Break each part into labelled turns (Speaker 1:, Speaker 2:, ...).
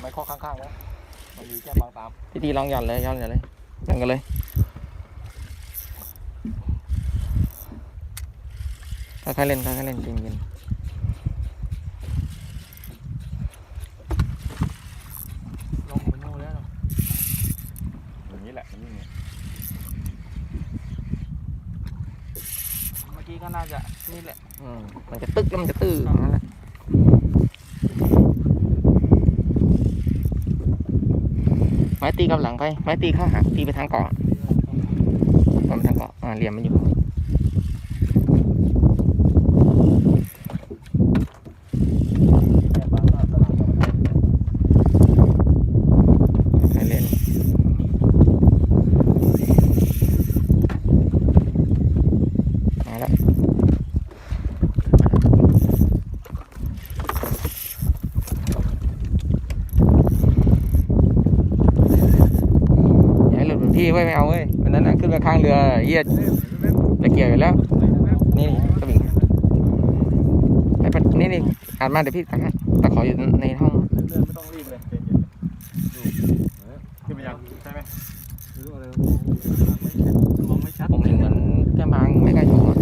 Speaker 1: ไม่ข้อข้างๆนะมันมีแก้มบางตาม
Speaker 2: พี่ตีลองหย่อนเลยหย่อนหย่อนเลยหย่อนกันเลยค่อยๆเล่นค่อยๆเล่นจริง
Speaker 1: ลงมันนู่นแล้วเนอะอย่างนี้แหละมันยิ่งเนี่ย
Speaker 3: เมื่อกี้ก็น่าจะนี่แหละ
Speaker 2: ๆอืมมันจะตึกแล้วมันจะตื้อนั่นแหละ ไม้ตีกับหลังไป ไม้ตีเข้าหักตีไปทางเกาะมันไปทางเกาะอ่าเหลี่ยมมันอยู่
Speaker 1: แก้มบางก็สลับกันไป
Speaker 2: ให้เล่นมาแล้ว อย่าให้หลุดเหมือนพี่เว้ยไม่เอาเว้ยวันนั้นน่ะขึ้นมาข้างเรือเยียจะเกี่ยวอยู่แล้ว นี่สวิงไอ้ปัดนี่นี่อ่านมาเดี๋ยวพี่ตักให้ตะขออยู่ในห้อง
Speaker 1: เรื่อยๆไม่ต้องรีบเลยใจเย็นดูขึ้นไปยังใช่ไหมหรืออะไรมองไม่ชัด
Speaker 2: ผมเห็นเหมือนแก้มบางไม่ใกล้โถงอะ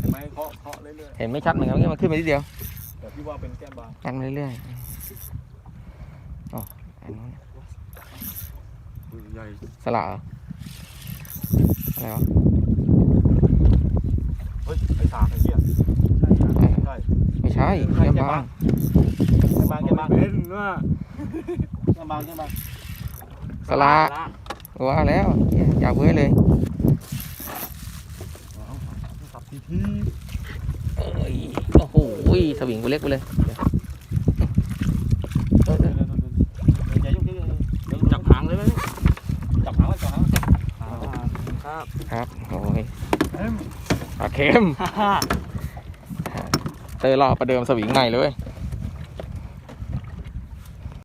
Speaker 1: เห็นไหมเคาะเคาะเรื่อย
Speaker 2: เห็นไม่ชัดเหมือนกันเมื่อกี้มันขึ้นมาทีเดียว
Speaker 1: ๆแต่พี่ว่าเป็นแก้มบาง
Speaker 2: กันมาเรื่อยๆอ๋ออันนู้น
Speaker 1: ใหญ่
Speaker 2: สละเหรออะไรวะ
Speaker 1: เฮ้ยไอ้สากไอ้เหี้ยใช่
Speaker 2: ไม่ใช่แก้มบาง
Speaker 1: แก้มบางแก้มบาง
Speaker 3: เป็นว่า
Speaker 1: แก้มบางแก้มบาง
Speaker 2: สละว่าแล้วเหี้ยอยากเว้ยเลย
Speaker 1: สับทีที
Speaker 2: เอ้ยโอ้โหสวิงกูเล็กไปเลยเดี๋ยวเออเออ
Speaker 1: อย่ายกเยอะเดี๋ยว
Speaker 3: จับหางเลยไหม
Speaker 1: จับหางไว้จับหาง
Speaker 3: ครับ
Speaker 2: ครับโอ้ย
Speaker 1: เอ็ม
Speaker 2: ปลาเค็ม
Speaker 3: ฮ่าฮ่า
Speaker 2: เตอร์รอประเดิมสวิงใหม่เลยเว้ย